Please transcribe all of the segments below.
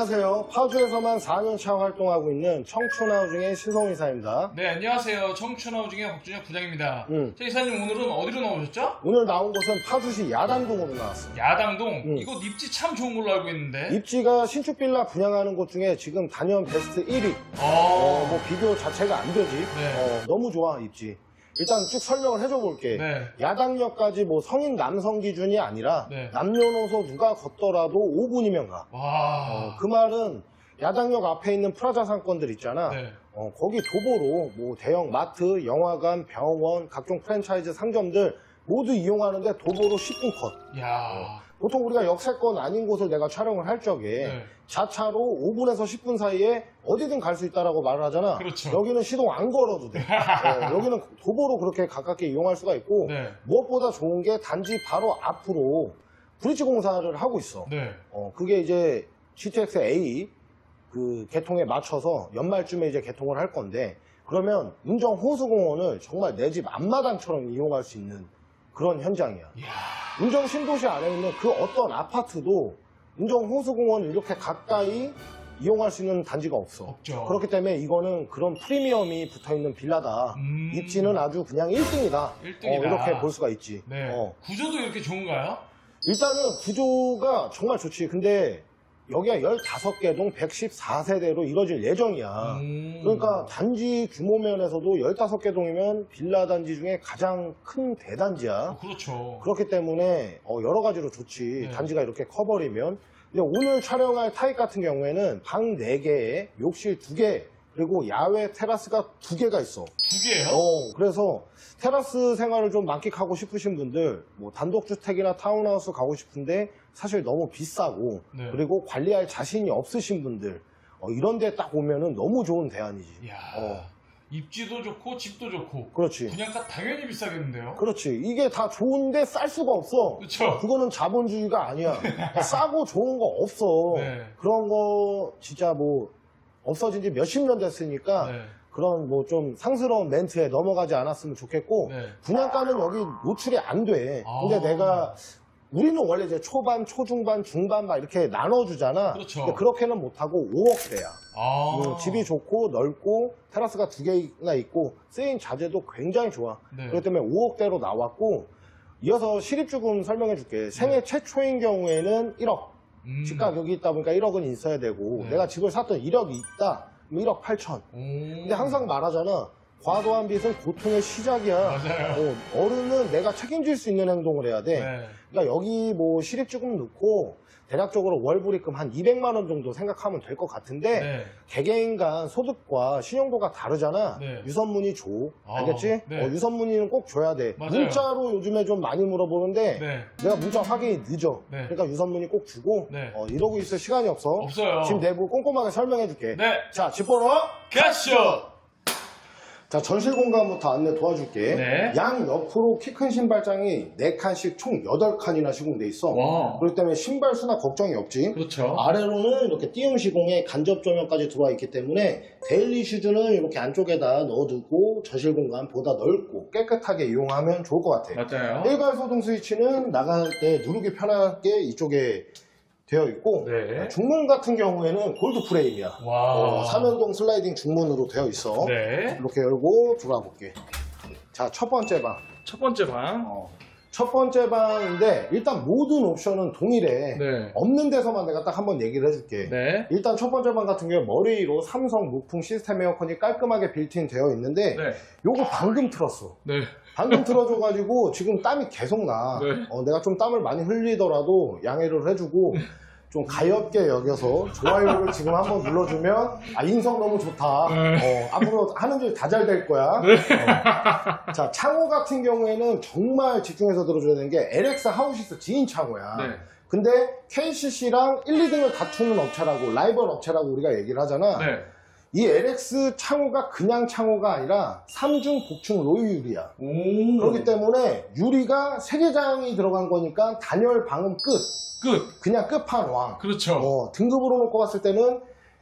안녕하세요. 파주에서만 4년차 활동하고 있는 청춘하우징의 신성 이사입니다. 네, 안녕하세요. 청춘하우징의 박준혁 부장입니다. 음. 자, 이사님 오늘은 어디로 나오셨죠? 오늘 나온 곳은 파주시 야당동으로 나왔어요. 야당동. 음. 이곳 입지 참 좋은 걸로 알고 있는데. 입지가 신축 빌라 분양하는 곳 중에 지금 단연 베스트 1위. 어, 어, 뭐 비교 자체가 안 되지. 네. 어, 너무 좋아 입지. 일단 쭉 설명을 해줘 볼게. 네. 야당역까지 뭐 성인 남성 기준이 아니라 네. 남녀노소 누가 걷더라도 5분이면 가. 와. 어, 그 말은 야당역 앞에 있는 프라자 상권들 있잖아. 네. 어, 거기 도보로 뭐 대형 마트, 영화관, 병원, 각종 프랜차이즈 상점들 모두 이용하는데 도보로 10분 컷. 야. 보통 우리가 역세권 아닌 곳을 내가 촬영을 할 적에 네. 자차로 5분에서 10분 사이에 어디든 갈 수 있다라고 말을 하잖아. 그렇죠. 여기는 시동 안 걸어도 돼. 어, 여기는 도보로 그렇게 가깝게 이용할 수가 있고 네. 무엇보다 좋은 게 단지 바로 앞으로 브릿지 공사를 하고 있어. 네. 어, 그게 이제 GTX A 그 개통에 맞춰서 연말쯤에 이제 개통을 할 건데 그러면 운정 호수공원을 정말 내 집 앞마당처럼 이용할 수 있는 그런 현장이야. 이야. 운정 신도시 안에 있는 그 어떤 아파트도 운정 호수공원을 이렇게 가까이 이용할 수 있는 단지가 없어. 없죠. 그렇기 때문에 이거는 그런 프리미엄이 붙어 있는 빌라다. 음. 입지는 아주 그냥 1등이다. 1등이다. 이렇게 볼 수가 있지. 네. 어. 구조도 이렇게 좋은가요? 일단은 구조가 정말 좋지. 근데 여기가 15개 동 114세대로 이뤄질 예정이야. 음. 그러니까 단지 규모 면에서도 15개 동이면 빌라 단지 중에 가장 큰 대단지야. 어, 그렇죠. 그렇기 때문에 어, 여러 가지로 좋지. 네. 단지가 이렇게 커버리면. 근데 오늘 촬영할 타입 같은 경우에는 방 4개에 욕실 2개, 그리고 야외 테라스가 2개가 있어. 두 개예요? 어, 그래서 테라스 생활을 좀 만끽하고 싶으신 분들, 뭐 단독주택이나 타운하우스 가고 싶은데 사실 너무 비싸고, 네. 그리고 관리할 자신이 없으신 분들, 어, 이런 데 딱 오면은 너무 좋은 대안이지. 이야. 어. 입지도 좋고 집도 좋고. 그렇지. 분양가 당연히 비싸겠는데요? 그렇지. 이게 다 좋은데 쌀 수가 없어. 그렇죠. 그거는 자본주의가 아니야. 싸고 좋은 거 없어. 네. 그런 거 진짜 뭐 없어진 지 몇십 년 됐으니까 네. 그런 뭐 좀 상스러운 멘트에 넘어가지 않았으면 좋겠고 네. 분양가는 여기 노출이 안 돼. 아. 근데 내가 우리는 원래 이제 초반, 초중반, 중반 막 이렇게 나눠주잖아. 그렇죠. 근데 그렇게는 못하고 5억대야. 아. 음, 집이 좋고 넓고 테라스가 두 개나 있고 쓰인 자재도 굉장히 좋아. 네. 그렇기 때문에 5억대로 나왔고 이어서 실입주금 설명해 줄게. 생애 최초인 경우에는 1억. 음. 집값 여기 있다 보니까 1억은 있어야 되고 네. 내가 집을 샀던 1억이 있다. 그럼 1억 8천. 오. 근데 항상 말하잖아. 과도한 빚은 고통의 시작이야. 맞아요. 어, 어른은 내가 책임질 수 있는 행동을 해야 돼. 네. 그러니까 여기 뭐 실입주금 넣고 대략적으로 월불입금 한 200만 원 정도 생각하면 될 것 같은데 네. 개개인 간 소득과 신용도가 다르잖아. 네. 유선문의 줘. 아, 알겠지? 네. 어, 유선문의는 꼭 줘야 돼. 맞아요. 문자로 요즘에 좀 많이 물어보는데 네. 내가 문자 확인이 늦어. 네. 그러니까 유선문의 꼭 주고 네. 어, 이러고 있을 시간이 없어. 없어요. 지금 내부 꼼꼼하게 설명해 줄게. 네. 자, 집 보러 가시죠. 자, 전실 공간부터 안내 도와줄게. 네. 양 옆으로 키 큰 신발장이 4칸씩 총 8칸이나 시공돼 있어. 와. 그렇기 때문에 신발 수나 걱정이 없지. 그렇죠. 아래로는 이렇게 띄움 시공에 간접 조명까지 들어와 있기 때문에 데일리 슈즈는 이렇게 안쪽에다 넣어두고 전실 공간 보다 넓고 깨끗하게 이용하면 좋을 것 같아. 맞아요. 일괄 소동 스위치는 나갈 때 누르기 편하게 이쪽에 되어 있고 네. 중문 같은 경우에는 골드 프레임이야. 와. 어, 삼연동 슬라이딩 중문으로 되어 있어. 네. 이렇게 열고 들어가 볼게. 자, 첫 번째 방. 첫 번째 방. 어, 첫 번째 방인데 일단 모든 옵션은 동일해. 네. 없는 데서만 내가 딱 한번 얘기를 해줄게. 네. 일단 첫 번째 방 같은 경우에 머리 위로 삼성 무풍 시스템 에어컨이 깔끔하게 빌트인 되어 있는데 네. 요거 방금 틀었어. 네. 방금 틀어줘가지고 지금 땀이 계속 나. 네. 어, 내가 좀 땀을 많이 흘리더라도 양해를 해주고 좀 가엽게 여겨서 좋아요를 지금 한번 눌러주면 아 인성 너무 좋다. 네. 어, 앞으로 하는 일 다 잘 될 거야. 어. 자 창호 같은 경우에는 정말 집중해서 들어줘야 되는 게 LX 하우시스 지인 창호야. 네. 근데 KCC랑 1, 2등을 다투는 업체라고 라이벌 업체라고 우리가 얘기를 하잖아. 네. 이 LX 창호가 그냥 창호가 아니라 삼중 복층 로유 유리야. 오. 그렇기 때문에 유리가 세 개장이 들어간 거니까 단열 방음 끝. 끝. 그냥 끝판왕. 그렇죠. 어, 등급으로 놓고 봤을 때는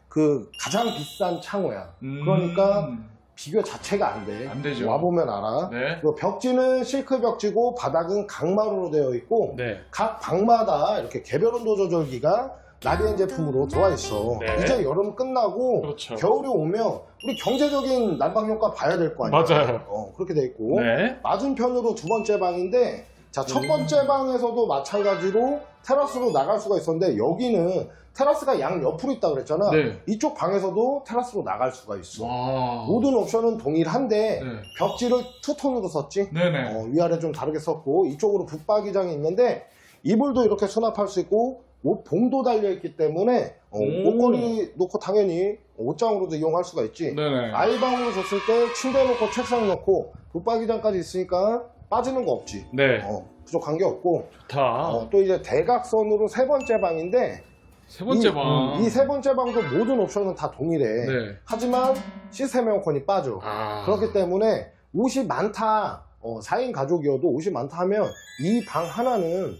그 가장 비싼 창호야. 음. 그러니까 비교 자체가 안 돼. 안 되죠. 와보면 알아. 네. 그리고 벽지는 실크 벽지고 바닥은 강마루로 되어 있고 네. 각 방마다 이렇게 개별 온도 조절기가 라디엔 제품으로 들어와 있어. 네. 이제 여름 끝나고 그렇죠. 겨울이 오면 우리 경제적인 난방 효과 봐야 될 거 아니야. 맞아요. 어, 그렇게 돼 있고 네. 맞은편으로 두 번째 방인데 자 첫 번째 방에서도 마찬가지로 테라스로 나갈 수가 있었는데 여기는 테라스가 양 옆으로 있다 그랬잖아. 네. 이쪽 방에서도 테라스로 나갈 수가 있어. 와. 모든 옵션은 동일한데 네. 벽지를 투톤으로 썼지. 네네. 어, 위아래 좀 다르게 썼고 이쪽으로 붙박이장이 있는데 이불도 이렇게 수납할 수 있고 옷 봉도 달려 있기 때문에 어, 오. 옷걸이 놓고 당연히 옷장으로도 이용할 수가 있지. 네네. 아이방으로 줬을 때 침대 놓고 책상 놓고 붙박이장까지 있으니까 빠지는 거 없지. 네. 어, 부족한 게 없고 좋다. 어, 또 이제 대각선으로 세 번째 방인데 세 번째 이, 방. 음, 이세 번째 방도 모든 옵션은 다 동일해. 네. 하지만 시스템 에어컨이 빠져. 아. 그렇기 때문에 옷이 많다. 어, 4인 가족이어도 옷이 많다 하면 이 방 하나는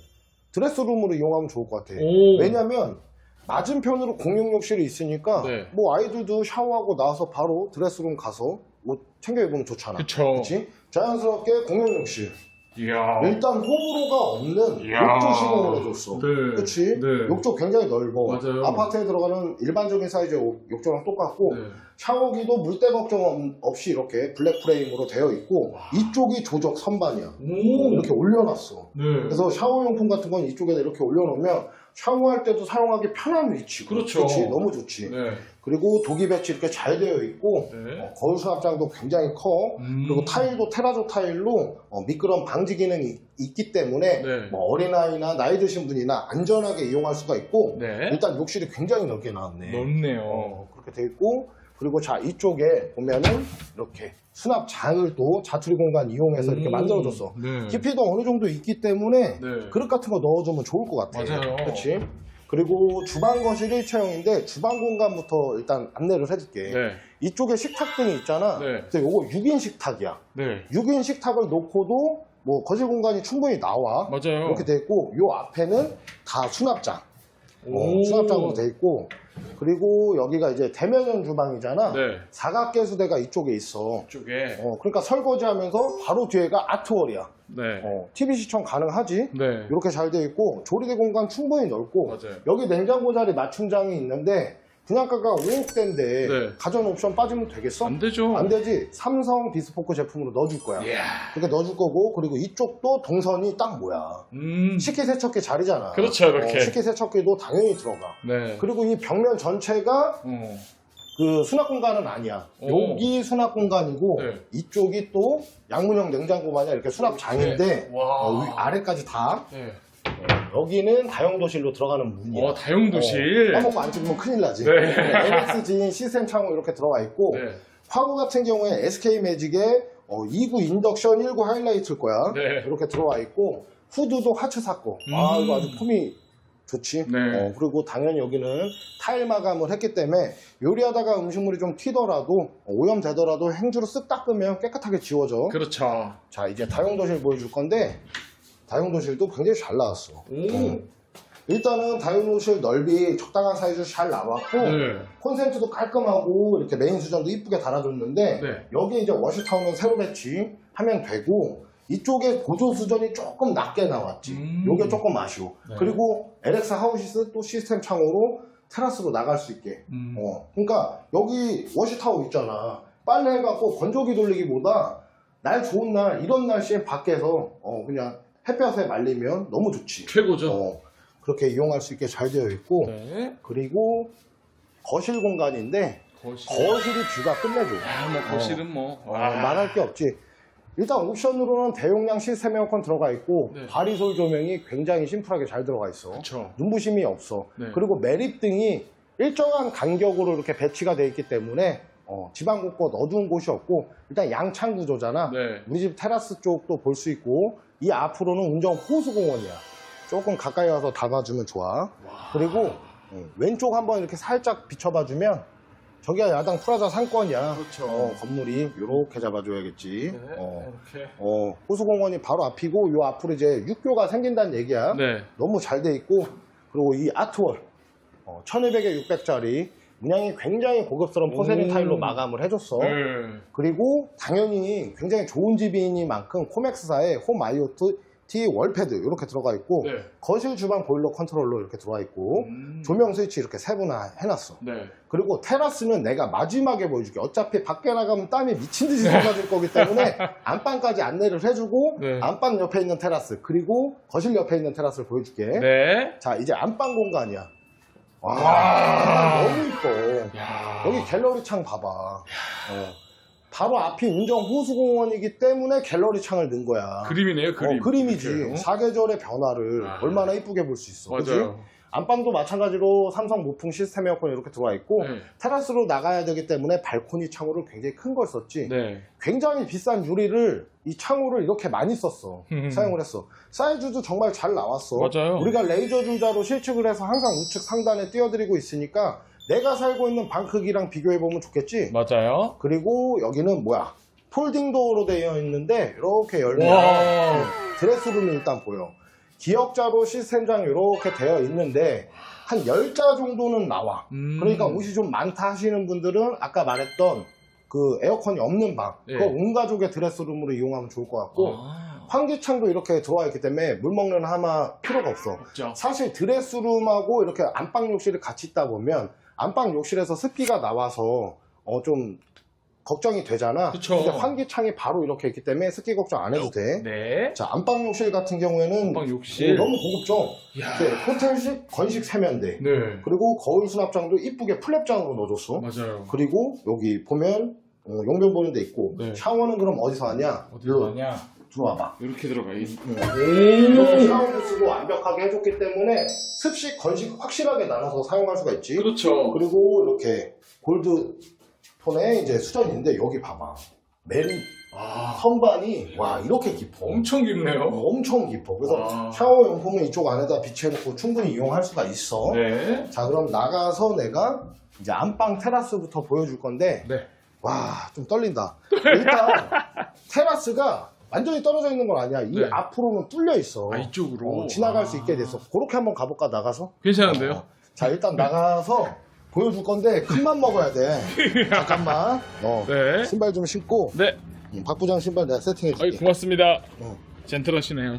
드레스룸으로 이용하면 좋을 것 같아. 오. 왜냐면 맞은편으로 공용 욕실이 있으니까 네. 뭐 아이들도 샤워하고 나와서 바로 드레스룸 가서 옷 챙겨 입으면 좋잖아. 그쵸. 그치? 자연스럽게 공용 욕실. 이야. 일단 호불호가 없는 이야. 욕조 시공을 해줬어. 네. 그치? 네. 욕조 굉장히 넓어. 맞아요. 아파트에 들어가는 일반적인 사이즈의 욕- 욕조랑 똑같고 네. 샤워기도 물때 걱정 없- 없이 이렇게 블랙 프레임으로 되어 있고 이쪽이 조적 선반이야. 오. 이렇게 올려놨어. 네. 그래서 샤워용품 같은 건 이쪽에다 이렇게 올려놓으면 샤워할 때도 사용하기 편한 위치고. 그렇죠. 그치? 너무 좋지. 네. 그리고 도기 배치 이렇게 잘 되어 있고 네. 어, 거울 수납장도 굉장히 커. 음. 그리고 타일도 테라조 타일로 어, 미끄럼 방지 기능이 있기 때문에 네. 뭐 어린아이나 나이 드신 분이나 안전하게 이용할 수가 있고 네. 일단 욕실이 굉장히 넓게 나왔네. 넓네요. 어, 그렇게 돼 있고 그리고 자 이쪽에 보면은 이렇게 수납장을 또 자투리 공간 이용해서 이렇게 음. 만들어줬어. 네. 깊이도 어느 정도 있기 때문에 네. 그릇 같은 거 넣어주면 좋을 것 같아. 맞아요. 그렇지? 그리고 주방 거실 1차형인데 주방 공간부터 일단 안내를 해줄게. 네. 이쪽에 식탁등이 있잖아. 네. 근데 요거 6인 식탁이야. 네. 6인 식탁을 놓고도 뭐 거실 공간이 충분히 나와. 맞아요. 이렇게 돼 있고 요 앞에는 다 수납장. 어, 오. 수납장으로 돼 있고 그리고 여기가 이제 대면형 주방이잖아. 네. 사각 개수대가 이쪽에 있어. 이쪽에. 어, 그러니까 설거지하면서 바로 뒤에가 아트월이야. 네. 어, TV 시청 가능하지. 네. 이렇게 잘 돼 있고 조리대 공간 충분히 넓고 맞아요. 여기 냉장고 자리 맞춤장이 있는데 분양가가 5억대인데 네. 가전 옵션 빠지면 되겠어? 안 되죠. 안 되지. 삼성 비스포크 제품으로 넣어줄 거야. 이야. 그렇게 넣어줄 거고 그리고 이쪽도 동선이 딱 뭐야. 음. 식기세척기 자리잖아. 그렇죠, 이렇게. 어, 식기세척기도 당연히 들어가. 네. 그리고 이 벽면 전체가 어. 그 수납 공간은 아니야. 오. 여기 수납 공간이고 네. 이쪽이 또 양문형 냉장고 마냥 이렇게 수납장인데 네. 와. 어, 위- 아래까지 다 네. 여기는 다용도실로 들어가는 문이야. 어, 다용도실. 한 번만 안 찍으면 큰일 나지. 네. NX진 시스템 창호 이렇게 들어가 있고 네. 화구 같은 경우에 SK 매직에 어, 2구 인덕션 1구 하이라이트일 거야. 네. 이렇게 들어와 있고 후드도 하츠 샀고 아 음. 이거 아주 폼이 좋지. 네. 어, 그리고 당연히 여기는 타일 마감을 했기 때문에 요리하다가 음식물이 좀 튀더라도 어, 오염되더라도 행주로 쓱 닦으면 깨끗하게 지워져. 그렇죠. 자 이제 다용도실 보여줄 건데 다용도실도 굉장히 잘 나왔어. 오. 어. 일단은 다용도실 넓이 적당한 사이즈 잘 나왔고 네. 콘센트도 깔끔하고 이렇게 메인 수전도 이쁘게 달아줬는데 네. 여기 이제 워시타운은 새로 배치하면 되고 이쪽에 보조 수전이 조금 낮게 나왔지. 음. 요게 조금 아쉬워. 네. 그리고 LX 하우시스 또 시스템 창호로 테라스로 나갈 수 있게. 음. 어, 그러니까 여기 워시타운 있잖아. 빨래 해갖고 건조기 돌리기보다 날 좋은 날 이런 날씨에 밖에서 어, 그냥 햇볕에 말리면 너무 좋지. 최고죠. 어, 그렇게 이용할 수 있게 잘 되어 있고 네. 그리고 거실 공간인데 거실. 거실이 뷰가 끝내줘. 아, 뭐 거실은 뭐. 어, 말할 게 없지. 일단 옵션으로는 대용량 시스템 에어컨 들어가 있고 네. 바리솔 조명이 굉장히 심플하게 잘 들어가 있어. 그렇죠. 눈부심이 없어. 네. 그리고 매립등이 일정한 간격으로 이렇게 배치가 돼 있기 때문에 어, 집안 곳곳 어두운 곳이 없고 일단 양창 구조잖아. 네. 우리 집 테라스 쪽도 볼 수 있고 이 앞으로는 운정 호수 공원이야. 조금 가까이 와서 담아주면 좋아. 그리고 음, 왼쪽 한번 이렇게 살짝 비춰봐주면 저기가 야당 프라자 상권이야. 그렇죠. 어, 건물이 이렇게 잡아줘야겠지. 네. 어, 이렇게. 어, 호수공원이 바로 앞이고 요 앞으로 이제 육교가 생긴다는 얘기야. 네. 너무 잘 돼 있고 그리고 이 아트월 어, 1200에 600짜리 문양이 굉장히 고급스러운 포세린 오. 타일로 마감을 해줬어. 네. 그리고 당연히 굉장히 좋은 집이니만큼 코맥스사의 홈 아이오트 T 월패드 이렇게 들어가 있고 네. 거실 주방 보일러 컨트롤러 이렇게 들어와 있고 음. 조명 스위치 이렇게 세분화 해놨어. 네. 그리고 테라스는 내가 마지막에 보여줄게. 어차피 밖에 나가면 땀이 미친 듯이 쏟아질 거기 때문에 안방까지 안내를 해주고 네. 안방 옆에 있는 테라스 그리고 거실 옆에 있는 테라스를 보여줄게. 네. 자 이제 안방 공간이야. 와, 와. 너무 이뻐. 야. 여기 갤러리 창 봐봐. 어. 바로 앞이 운정 호수공원이기 때문에 갤러리 창을 넣은 거야. 그림이네요, 그림. 어, 그림이지. 어? 사계절의 변화를 아. 얼마나 이쁘게 볼 수 있어. 맞아요. 안방도 마찬가지로 삼성 무풍 시스템 에어컨이 이렇게 들어와 있고 네. 테라스로 나가야 되기 때문에 발코니 창호를 굉장히 큰 걸 썼지. 네. 굉장히 비싼 유리를 이 창호를 이렇게 많이 썼어. 음. 사용을 했어. 사이즈도 정말 잘 나왔어. 맞아요. 우리가 레이저 줄자로 실측을 해서 항상 우측 상단에 띄워드리고 있으니까 내가 살고 있는 방 크기랑 비교해 보면 좋겠지. 맞아요. 그리고 여기는 뭐야? 폴딩 도어로 되어 있는데 이렇게 열면 와. 드레스룸이 일단 보여. 기역자로 시스템장이 이렇게 되어 있는데 한 10자 정도는 나와. 음. 그러니까 옷이 좀 많다 하시는 분들은 아까 말했던 그 에어컨이 없는 방, 예. 그거 온 가족의 드레스룸으로 이용하면 좋을 것 같고 아. 환기창도 이렇게 들어와 있기 때문에 물 먹는 하마 필요가 없어. 없죠. 사실 드레스룸하고 이렇게 안방 욕실이 같이 있다 보면 안방 욕실에서 습기가 나와서 어 좀 걱정이 되잖아. 그쵸. 근데 환기창이 바로 이렇게 있기 때문에 습기 걱정 안 해도 돼. 네. 자, 안방 욕실 같은 경우에는 방 욕실. 너무 고급죠. 야. 네, 호텔식 건식 세면대. 네. 그리고 거울 수납장도 이쁘게 플랩장으로 넣어줬어. 맞아요. 그리고 여기 보면 어, 용변 보는 데 있고 네. 샤워는 그럼 어디서 하냐? 어디로 가냐? 들어와봐. 이렇게 들어가. 이- 이렇게 오. 샤워 부스도 완벽하게 해줬기 때문에 습식, 건식 확실하게 나눠서 사용할 수가 있지. 그렇죠. 그리고 이렇게 골드 톤의 이제 수전인데 여기 봐봐. 메리 아. 선반이 와 이렇게 깊어. 엄청 깊네요. 어, 엄청 깊어. 그래서 와. 샤워 용품은 이쪽 안에다 비치해놓고 충분히 이용할 수가 있어. 네. 자 그럼 나가서 내가 이제 안방 테라스부터 보여줄 건데 네. 와 좀 떨린다. 일단 테라스가 완전히 떨어져 있는 건 아니야. 이 네. 앞으로는 뚫려 있어. 아, 이쪽으로. 어, 지나갈 아. 수 있게 됐어. 그렇게 한번 가볼까 나가서? 괜찮은데요? 어, 자 일단 나가서 보여줄 건데 큰맘 먹어야 돼. 잠깐만. 어, 네. 신발 좀 신고 네. 음, 박 부장 신발 내가 세팅해 아이, 줄게. 고맙습니다. 어. 젠틀하시네요.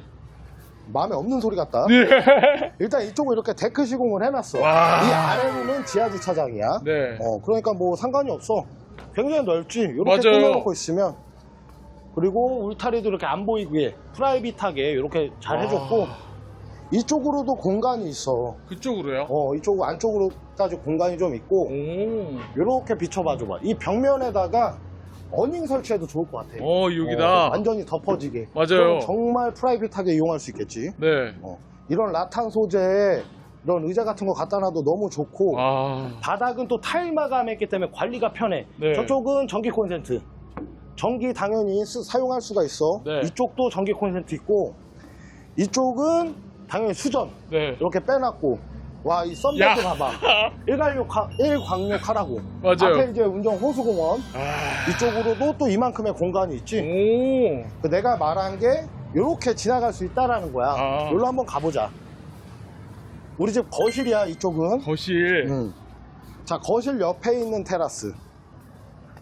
마음에 없는 소리 같다. 네. 일단 이쪽을 이렇게 데크 시공을 해놨어. 와. 이 아래로는 지하 주차장이야. 네. 어, 그러니까 뭐 상관이 없어. 굉장히 넓지. 이렇게 맞아요. 꾸며놓고 있으면. 그리고 울타리도 이렇게 안 보이게 프라이빗하게 이렇게 잘 해줬고 와. 이쪽으로도 공간이 있어. 그쪽으로요? 어, 이쪽 안쪽으로까지 공간이 좀 있고 오. 이렇게 비춰봐 줘봐. 이 벽면에다가 어닝 설치해도 좋을 것 같아. 어, 여기다. 어, 완전히 덮어지게. 맞아요. 그럼 정말 프라이빗하게 이용할 수 있겠지. 네. 어, 이런 라탄 소재에 이런 의자 같은 거 갖다 놔도 너무 좋고 아. 바닥은 또 타일 마감했기 때문에 관리가 편해. 네. 저쪽은 전기 콘센트. 전기 당연히 쓰- 사용할 수가 있어. 네. 이쪽도 전기 콘센트 있고 이쪽은 당연히 수전 네. 이렇게 빼놨고 와 이 야. 썬베드 봐봐. 일광욕 하, 일광욕하라고. 맞아요. 앞에 이제 운정 호수공원 아. 이쪽으로도 또 이만큼의 공간이 있지. 오. 그 내가 말한 게 이렇게 지나갈 수 있다라는 거야. 아. 여기로 한번 가보자. 우리 집 거실이야 이쪽은. 거실. 음. 자 거실 옆에 있는 테라스.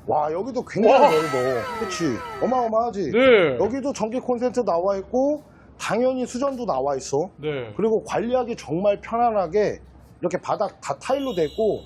와 여기도 굉장히 와. 넓어. 그치? 어마어마하지. 네. 여기도 전기 콘센트 나와 있고 당연히 수전도 나와 있어. 네. 그리고 관리하기 정말 편안하게 이렇게 바닥 다 타일로 돼 있고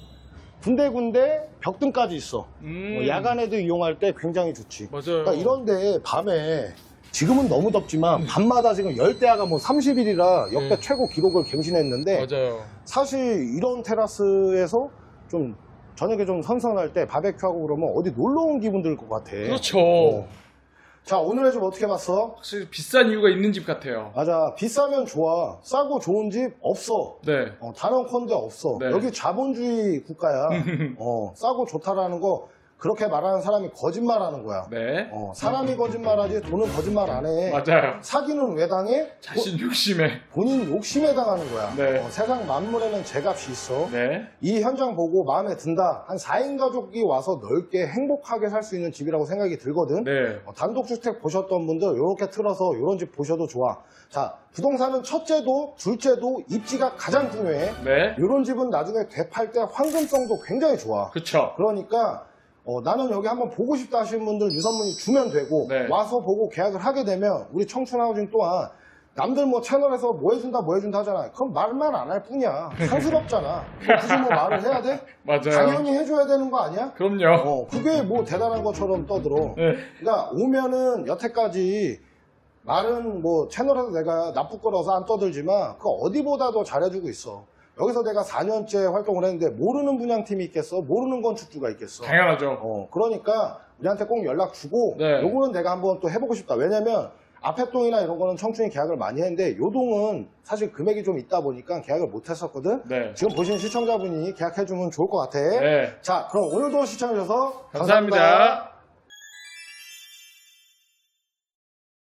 군데군데 벽등까지 있어. 음. 뭐 야간에도 이용할 때 굉장히 좋지. 맞아요. 그러니까 이런데 밤에 지금은 너무 덥지만 밤마다 지금 열대야가 뭐 30일이라 역대 음. 최고 기록을 갱신했는데 맞아요. 사실 이런 테라스에서 좀 저녁에 좀 선선할 때 바베큐하고 그러면 어디 놀러 온 기분 들 것 같아. 그렇죠. 어. 자 오늘의 집 어떻게 봤어? 확실히 비싼 이유가 있는 집 같아요. 맞아 비싸면 좋아 싸고 좋은 집 없어. 네. 어, 단언컨대 없어. 네. 여기 자본주의 국가야. 어, 싸고 좋다라는 거 그렇게 말하는 사람이 거짓말하는 거야. 네. 어, 사람이 거짓말하지 돈은 거짓말 안 해. 맞아요. 사기는 왜 당해? 자신 욕심에. 본인 욕심에 당하는 거야. 네. 어, 세상 만물에는 제값이 있어. 네. 이 현장 보고 마음에 든다. 한 4인 가족이 와서 넓게 행복하게 살 수 있는 집이라고 생각이 들거든. 네. 어, 단독주택 보셨던 분들 이렇게 틀어서 이런 집 보셔도 좋아. 자, 부동산은 첫째도 둘째도 입지가 가장 중요해. 네. 이런 집은 나중에 되팔 때 황금성도 굉장히 좋아. 그쵸. 그러니까 어, 나는 여기 한번 보고 싶다 하시는 분들 유선문의 주면 되고 네. 와서 보고 계약을 하게 되면 우리 청춘하우징 또한 남들 뭐 채널에서 뭐 해준다 뭐 해준다 하잖아. 그럼 말만 안 할 뿐이야. 상스럽잖아. 뭐 굳이 뭐 말을 해야 돼? 맞아요. 당연히 해줘야 되는 거 아니야? 그럼요. 어, 그게 뭐 대단한 것처럼 떠들어. 네. 그러니까 오면은 여태까지 말은 뭐 채널에서 내가 나쁘거라서 안 떠들지만 그 어디보다도 잘해주고 있어. 여기서 내가 4년째 활동을 했는데 모르는 분양팀이 있겠어? 모르는 건축주가 있겠어? 당연하죠. 어, 그러니까 우리한테 꼭 연락 주고 네. 요거는 내가 한번 또 해보고 싶다. 왜냐면 앞에 동이나 이런 거는 청춘이 계약을 많이 했는데 요 동은 사실 금액이 좀 있다 보니까 계약을 못 했었거든. 네. 지금 보시는 시청자분이 계약해주면 좋을 것 같아. 네. 자, 그럼 오늘도 시청해주셔서 감사합니다.